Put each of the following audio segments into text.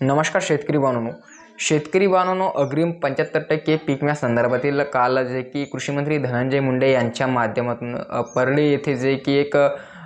नमस्कार शेतकरी बांधवांनो. शेतकरी बांधवांनो अग्रिम पंच्याहत्तर टक्के पीक संदर्भातील काल जे की कृषी मंत्री धनंजय मुंडे यांच्या माध्यमातून परळी येथे जे की एक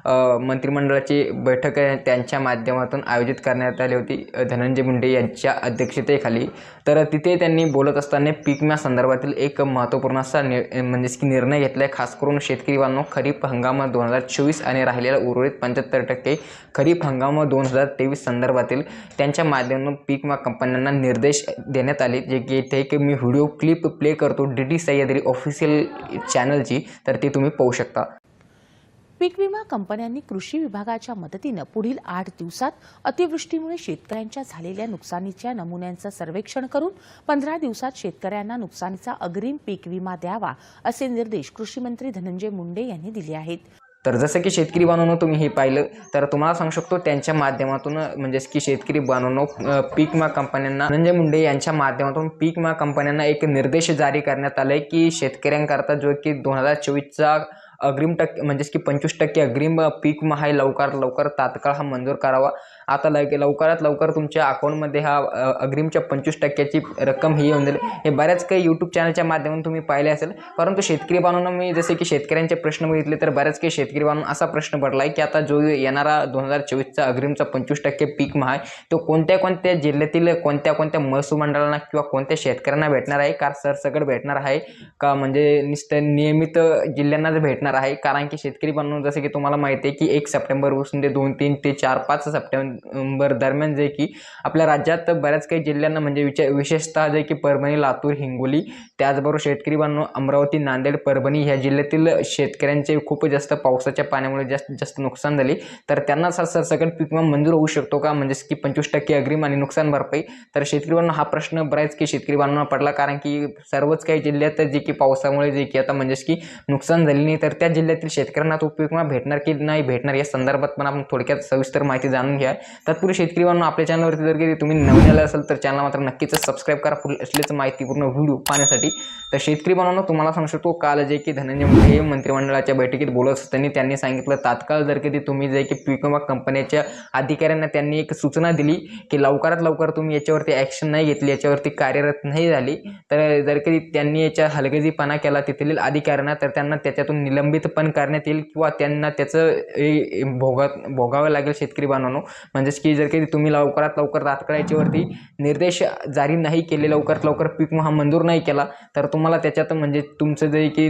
मंत्रिमंडळाची बैठक त्यांच्या माध्यमातून आयोजित करण्यात आली होती. धनंजय मुंडे यांच्या अध्यक्षतेखाली. तर तिथे त्यांनी बोलत असताना पीक विम्या संदर्भातील एक महत्त्वपूर्ण असा नि म्हणजेच की निर्णय घेतला आहे खास करून शेतकरी बांधव खरीप हंगाम दोन हजार चोवीस आणि राहिलेला उर्वरित पंच्याहत्तर टक्के खरीप हंगाम दोन हजार तेवीस संदर्भातील त्यांच्या माध्यमातून पीक विमा कंपन्यांना निर्देश देण्यात आले. जे की इथे एक मी व्हिडिओ क्लिप प्ले करतो. डी डी सह्याद्री ऑफिशियल चॅनलची तर ती तुम्ही पाहू शकता. पीक विमा कंपन्यांनी कृषी विभागाच्या मदतीनं पुढील आठ दिवसात अतिवृष्टीमुळे शेतकऱ्यांच्या झालेल्या नुकसानीच्या नमुन्यांचं सर्वेक्षण करून पंधरा दिवसात शेतकऱ्यांना नुकसानीचा अग्रिम पीक विमा द्यावा असे निर्देश कृषीमंत्री धनंजय मुंडे यांनी दिले आहेत. तर जसं की शेतकरी बांधवांनो तुम्ही हे पाहिलं तर तुम्हाला सांगू शकतो त्यांच्या माध्यमातून म्हणजेच की शेतकरी बांधवांनो पीक विमा कंपन्यांना धनंजय मुंडे यांच्या माध्यमातून पीक विमा कंपन्यांना एक निर्देश जारी करण्यात आले की शेतकऱ्यांकरता जो की दोन हजार चोवीसचा अग्रिम टक्के म्हणजेच की पंचवीस टक्के अग्रिम पीक महा हा लवकर तात्काळ हा मंजूर करावा. आता लग लवकरात लवकर तुमच्या अकाउंटमध्ये हा अग्रिमच्या पंचवीस टक्क्याची रक्कम ही येऊन जाईल. हे बऱ्याच काही यूट्यूब चॅनलच्या माध्यमातून तुम्ही पाहिले असेल. परंतु शेतकरी बांधवांना मी जसे की शेतकऱ्यांचे प्रश्न बघितले तर बऱ्याच काही शेतकरी बांधून असा प्रश्न पडला आहे की आता जो येणारा दोन हजार चोवीसचा अग्रिमचा पंचवीस टक्के पीक महा आहे तो कोणत्या कोणत्या जिल्ह्यातील कोणत्या कोणत्या महसूल मंडळांना किंवा कोणत्या शेतकऱ्यांना भेटणार आहे? का सरसकट भेटणार आहे का? म्हणजे नुसतं नियमित जिल्ह्यांनाच भेटणार आहे? कारण की शेतकरी बांधून जसं की तुम्हाला माहिती आहे की एक सप्टेंबरपासून ते दोन तीन ते चार पाच सप्टेंबर दरम्यान जे की आपल्या राज्यात बऱ्याच काही जिल्ह्यांना म्हणजे विचार विशेषतः जे की परभणी लातूर हिंगोली त्याचबरोबर शेतकरी बांधव अमरावती नांदेड परभणी ह्या जिल्ह्यातील शेतकऱ्यांचे खूप जास्त पावसाच्या पाण्यामुळे जास्त जास्त नुकसान झाले. तर त्यांना सा सरसकट पीक विमा मंजूर होऊ शकतो का? म्हणजेच की पंचवीस टक्के अग्रिम आणि नुकसान भरपाई. तर शेतकरी बांधव हा प्रश्न बऱ्याच की शेतकरी बांधवांना पडला. कारण की सर्वच काही जिल्ह्यात जे की पावसामुळे जे की आता म्हणजेच की नुकसान झाले नाही. तर त्या जिल्ह्यातील शेतकऱ्यांना तो पीक विमा भेटणार की नाही भेटणार या संदर्भात पण आपण थोडक्यात सविस्तर माहिती जाणून घ्या. तत्पूर्वी शेतकरी बांधव आपल्या चॅनलवरती जर गेले तुम्ही नवीन आले असेल तर चॅनल मात्र नक्कीच सबस्क्राईब करा. फुल असल्याचं माहितीपूर्ण व्हिडिओ पाहण्यासाठी. तर शेतकरी बनवणं तुम्हाला सांगू शकतो काल जे की धनंजय मुंडे हे मंत्रिमंडळाच्या बैठकीत बोलत असताना त्यांनी सांगितलं तात्काळ जर कधी तुम्ही जे की पीक विमा कंपन्याच्या अधिकाऱ्यांना त्यांनी एक सूचना दिली की लवकरात लवकर तुम्ही याच्यावरती ॲक्शन नाही घेतली याच्यावरती कार्यरत नाही झाली तर जर कधी त्यांनी याच्या हलगजीपणा केला तेथील अधिकाऱ्यांना तर त्यांना त्याच्यातून निलंबित पण करण्यात येईल किंवा त्यांना त्याचं ए- भोगात भोगावं लागेल शेतकरी बांधवांनो म्हणजेच की जर काही तुम्ही लवकरात लवकर तात्काळ याच्यावरती निर्देश जारी नाही केले लवकरात लवकर पीक हा मंजूर नाही केला तर तुम्हाला त्याच्यात म्हणजे तुमचं जे की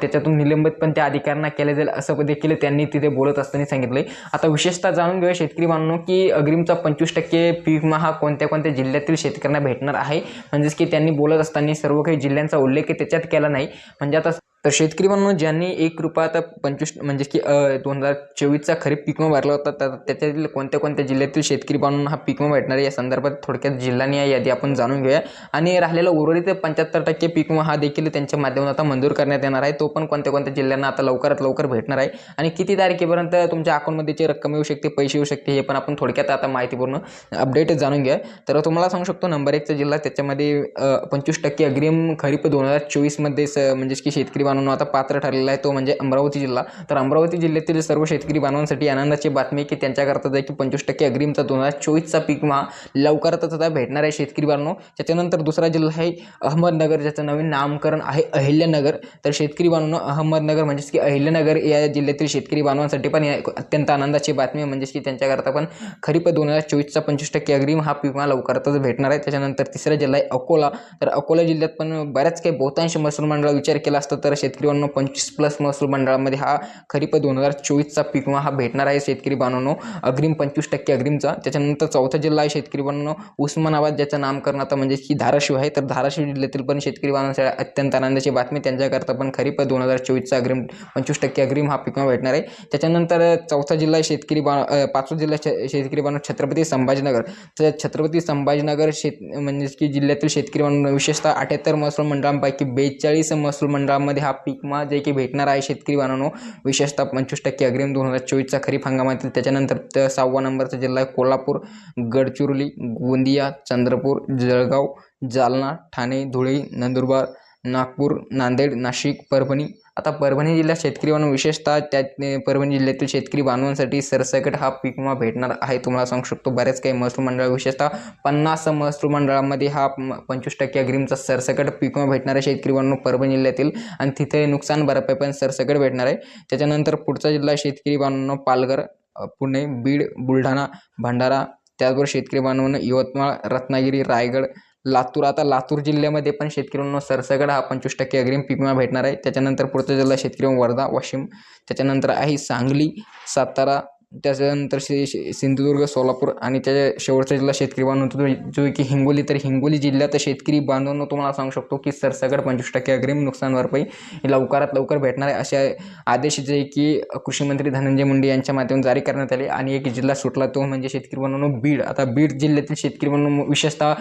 त्याच्यातून निलंबित पण त्या अधिकाऱ्यांना केलं जाईल असं देखील त्यांनी तिथे बोलत असताना सांगितलं आता विशेषतः जाणून घेऊया शेतकरी बांधवांनो की अग्रिमचा पंचवीस टक्के पीक हा कोणत्या कोणत्या जिल्ह्यातील शेतकऱ्यांना भेटणार आहे. म्हणजेच की त्यांनी बोलत असताना सर्व काही जिल्ह्यांचा उल्लेख त्याच्यात केला नाही. म्हणजे आता तर शेतकरी म्हणून ज्यांनी एक रुपया आता पंचवीस म्हणजे की दोन हजार चोवीसचा खरीप पीक विमा भरला होता तर त्याच्यातील कोणत्या कोणत्या जिल्ह्यातील शेतकरी बांधून हा पीक विमा भेटणार आहे या संदर्भात थोडक्यात जिल्ह्यानी या यादी आपण जाणून घेऊया. आणि राहिलेला उर्वरित पंच्याहत्तर टक्के पीक विमा हा देखील त्यांच्या माध्यमातून आता मंजूर करण्यात येणार आहे. तो पण कोणत्या कोणत्या जिल्ह्यांना आता लवकरात लवकर भेटणार आहे. आणि किती तारखेपर्यंत तुमच्या अकाउंटमध्येची रक्कम येऊ शकते पैसे येऊ शकते हे पण आपण थोडक्यात आता माहितीपूर्ण अपडेट जाणून घ्या तर तुम्हाला सांगू शकतो नंबर एकचा जिल्हा त्याच्यामध्ये पंचवीस टक्के अग्रिम खरीप दोन हजार चोवीसमध्ये स म्हणजेच की शेतकरी बांधवांनो आता पात्र ठरलेला आहे तो म्हणजे अमरावती जिल्हा. तर अमरावती जिल्ह्यातील सर्व शेतकरी बांधवांसाठी आनंदाची बातमी की त्यांच्याकरता जाय की पंचवीस टक्के अग्रिमचा दोन हजार चोवीसचा पीक महा लवकरातच आता भेटणार आहे शेतकरी बांधव त्याच्यानंतर दुसरा जिल्हा आहे अहमदनगर ज्याचं नवीन नामकरण आहे अहिल्यानगर. तर शेतकरी बांधवांनो अहमदनगर म्हणजेच की अहिल्यानगर या जिल्ह्यातील शेतकरी बांधवांसाठी पण अत्यंत आनंदाची बातमी म्हणजेच की त्यांच्याकरता पण खरीप दोन हजार चोवीसचा पंचवीस टक्के अग्रिम हा पीक महा लवकरातच भेटणार आहे. त्याच्यानंतर तिसरा जिल्हा आहे अकोला. तर अकोला जिल्ह्यात पण बऱ्याच काही बहुतांश महसूल मंडळ विचार केला असता तर शेतकरी बांधवांनो पंचवीस प्लस महसूल मंडळामध्ये हा खरीप दोन हजार चोवीसचा पीक विमा हा भेटणार आहे शेतकरी बांधवांनो. अग्रिम पंचवीस टक्के अग्रिमचा. त्याच्यानंतर चौथा जिल्हा आहे शेतकरी बांधवांनो उस्मानाबाद ज्याचं नामकरण आता म्हणजे की धाराशिव आहे. तर धाराशिव जिल्ह्यातील पण शेतकरी बांधवांसाठी अत्यंत आनंदाची बातमी. त्यांच्याकरता पण खरीप दोन हजार चोवीसचा अग्रिम पंचवीस टक्के अग्रिम हा पीक विमा भेटणार आहे. त्याच्यानंतर चौथा जिल्हा आहे शेतकरी बा पाचवा जिल्हा शे- शेतकरी बांधव छत्रपती संभाजीनगर. तर छत्रपती संभाजीनगर शेत म्हणजेच की जिल्ह्यातील शेतकरी बांधव विशेषतः अठ्याहत्तर महसूल मंडळांपैकी बेचाळीस महसूल मंडळामध्ये हा पीकमा जे की भेटणार आहे शेतकरी बांधवांनो विशेषतः पंचवीस टक्के अग्रिम दोन हजार चोवीसचा खरीप हंगामातील. त्याच्यानंतर सहावा नंबरचा जिल्हा आहे कोल्हापूर गडचिरोली गोंदिया चंद्रपूर जळगाव जालना ठाणे धुळे नंदुरबार नागपूर नांदेड नाशिक परभणी आता परभणी जिल्ह्यात शेतकरी बांधव विशेषतः त्या परभणी जिल्ह्यातील शेतकरी बांधवांसाठी सरसकट हा पीक विमा भेटणार आहे. तुम्हाला सांगू शकतो बरेच काही महसूल मंडळ विशेषतः पन्नास महसूल मंडळामध्ये हा पंचवीस टक्के अग्रिमचा सरसकट पीक विमा भेटणार आहे. शेतकरी बांधव परभणी जिल्ह्यातील आणि तिथे नुकसान भरपाई पण सरसकट भेटणार आहे. त्याच्यानंतर पुढचा जिल्हा शेतकरी बांधवांनो पालघर पुणे बीड बुलढाणा भंडारा त्याचबरोबर शेतकरी बांधवांना यवतमाळ रत्नागिरी रायगड लातूर आता लातूर जिल्ह्यामध्ये पण शेतकऱ्यांना सरसगड हा पंचवीस टक्के अग्रिम पीक विमा भेटणार आहे. त्याच्यानंतर पुढचा जिल्हा शेतकरी वर्धा वाशिम त्याच्यानंतर आहे सांगली सातारा त्याच्यानंतर शे सिंधुदुर्ग सोलापूर आणि त्याच्या शेवटचा जिल्हा शेतकरी बांधव होतो जो की हिंगोली. तर हिंगोली जिल्ह्यात शेतकरी बांधवांनो तुम्हाला सांगू शकतो की सरसगड पंचवीस टक्के अग्रिम नुकसान भरपाई लवकरात लवकर भेटणार आहे. असे आदेश जे की कृषी मंत्री धनंजय मुंडे यांच्या माध्यमातून जारी करण्यात आले आणि एक जिल्हा सुटला तो म्हणजे शेतकरी बांधवांनो बीड. आता बीड जिल्ह्यातील शेतकरी बांधव विशेषतः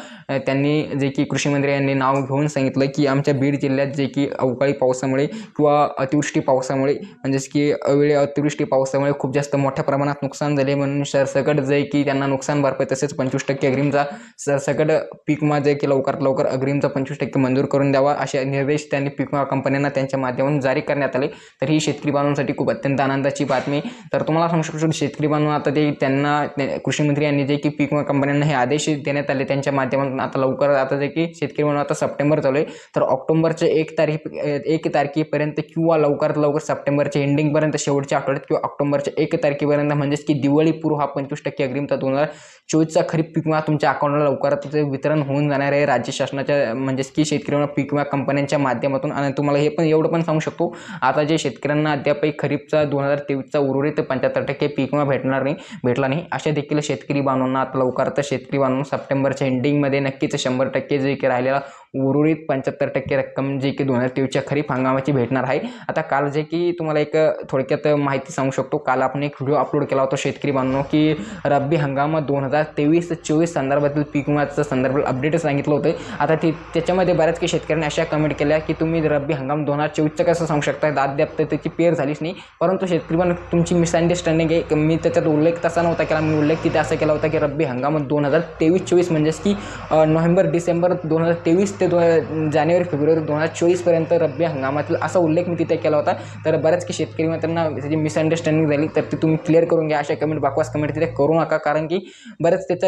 त्यांनी जे की कृषी मंत्री यांनी नाव घेऊन सांगितलं की आमच्या बीड जिल्ह्यात जे की अवकाळी पावसामुळे किंवा अतिवृष्टी पावसामुळे म्हणजेच की अवेळी अतिवृष्टी पावसामुळे खूप जास्त मोठ्या प्रमाणात नुकसान झाले म्हणून सरसकट जे की त्यांना नुकसान भरपाई तसेच पंचवीस टक्के अग्रिमचा सरसकट पीकमा जे की लवकरात लवकर अग्रिमचा पंचवीस टक्के मंजूर करून द्यावा असे निर्देश त्यांनी पीक विमा कंपन्यांना त्यांच्या माध्यमातून जारी करण्यात आले. तर ही शेतकरी बांधवांसाठी खूप अत्यंत आनंदाची बातमी. तर तुम्हाला सांगू शकतो शेतकरी बांधव आता ते त्यांना कृषी मंत्री यांनी जे की पीक विमा कंपन्यांना हे आदेश देण्यात आले त्यांच्या माध्यमातून आता लवकर आता जे की शेतकरी बांधव आता सप्टेंबर चालू आहे. तर ऑक्टोबरच्या एक तारीख एक तारखेपर्यंत किंवा लवकरात लवकर सप्टेंबरच्या एंडिंगपर्यंत शेवटच्या आठवड्यात किंवा ऑक्टोबरच्या एक तारखेपर्यंत म्हणजेच की दिवाळीपूर्व हा पंचवीस टक्के अग्रिमचा दोन हजार चोवीसचा खरीप पीक विमा तुमच्या अकाउंटला लवकरात वितरण होऊन जाणार आहे. राज्य शासनाच्या म्हणजेच की शेतकऱ्यांना पीक विमा कंपन्यांच्या माध्यमातून. आणि तुम्हाला हे पण एवढं पण सांगू शकतो आता जे शेतकऱ्यांना अद्यापही खरीपचा दोन हजार तेवीसचा उर्वरित पंच्याहत्तर टक्के पीक विमा भेटणार नाही भेटला नाही अशा देखील शेतकरी बांधवांना आता लवकरात शेतकरी बांधून सप्टेंबरच्या एंडिंगमध्ये नक्कीच शंभर टक्के जे की राहिलेला उर्वरित पंच्याहत्तर टक्के रक्कम जे की दोन हजार तेवीसच्या खरीप हंगामाची भेटणार आहे. आता काल जे की तुम्हाला एक थोडक्यात माहिती सांगू शकतो. काल आपण एक व्हिडिओ अपलोड केला होता शेतकरी बांधव की रब्बी हंगाम दोन हजार तेवीस चोवीस संदर्भातील पीक विम्याचं संदर्भ अपडेट सांगितलं होतं. आता ते त्याच्यामध्ये बऱ्याच काही शेतकऱ्यांनी अशा कमेंट केल्या की तुम्ही रब्बी हंगाम दोन हजार चोवीसचं कसं सांगू शकता अद्याप तर त्याची पेर झालीच नाही. परंतु शेतकरी बांधव तुमची मिसअंडरस्टँडिंग आहे. मी त्याच्यात उल्लेख तसा नव्हता केला. मी उल्लेख तिथे असा केला होता की रब्बी हंगाम दोन हजार तेवीस चोवीस म्हणजेच की नोव्हेंबर डिसेंबर दोन हजार तेवीस ते दोन जानेवारी फेब्रुवारी दोन हजार चोवीसपर्यंत रब्बी हंगामातील असा उल्लेख मी तिथे केला होता. तर बऱ्याच की शेतकरी त्यांना त्याची मिसअंडरस्टँडिंग झाली. तर ती तुम्ही क्लिअर करून घ्या. अशा कमेंट बाकवास कमेंट तिथे करू नका. कारण की बरेच त्याचा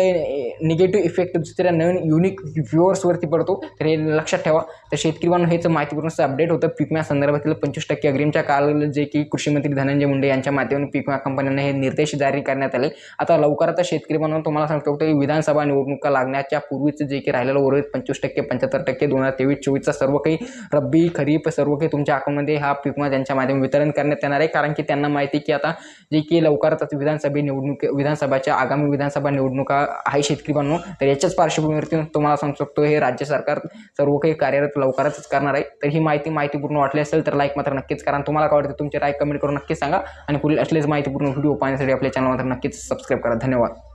निगेटिव्ह इफेक्ट दुसऱ्या नवीन युनिक व्ह्युअर्सवरती पडतो. तर हे लक्षात ठेवा. तर शेतकरी बांधव हेच माहितीपूर्ण अपडेट होतं. पीक संदर्भातील पंचवीस टक्के अग्रिमच्या काल जे की कृषीमंत्री धनंजय मुंडे यांच्या माध्यमातून पीक विमा कंपन्यांना हे निर्देश जारी करण्यात आले. आता लवकरात शेतकरी बांधव तुम्हाला सांगतो की विधानसभा निवडणुका लागण्याच्या पूर्वीचं जे की राहिलेलं उर्वरित पंचवीस टक्के पंच्याहत्तर टक्के दोन हजार तेवीस चोवीसचा सर्व काही रब्बी खरीप सर्व काही तुमच्या अकाउंटमध्ये हा पीक विमा त्यांच्या माध्यम वितरण करण्यात येणार आहे. कारण की त्यांना माहिती आहे की आता जे की लवकरच विधानसभे निवडणूक विधानसभाच्या आगामी विधानसभा निवडणुका आहे शेतकरी बांधव. तर याच्याच पार्श्वभूमीवरती तुम्हाला सांगू शकतो हे राज्य सरकार सर्व काही कार्यरत लवकरच करणार आहे. तर ही माहिती माहितीपूर्ण वाटली असेल तर लाईक मात्र नक्कीच कारण तुम्हाला काय वाटतं तुमचे राईक कमेंट करून नक्कीच सांगा. आणि पुढील असलेच माहितीपूर्ण व्हिडिओ पाहण्यासाठी आपल्या चॅनल मात्र नक्कीच सबस्क्राईब करा. धन्यवाद.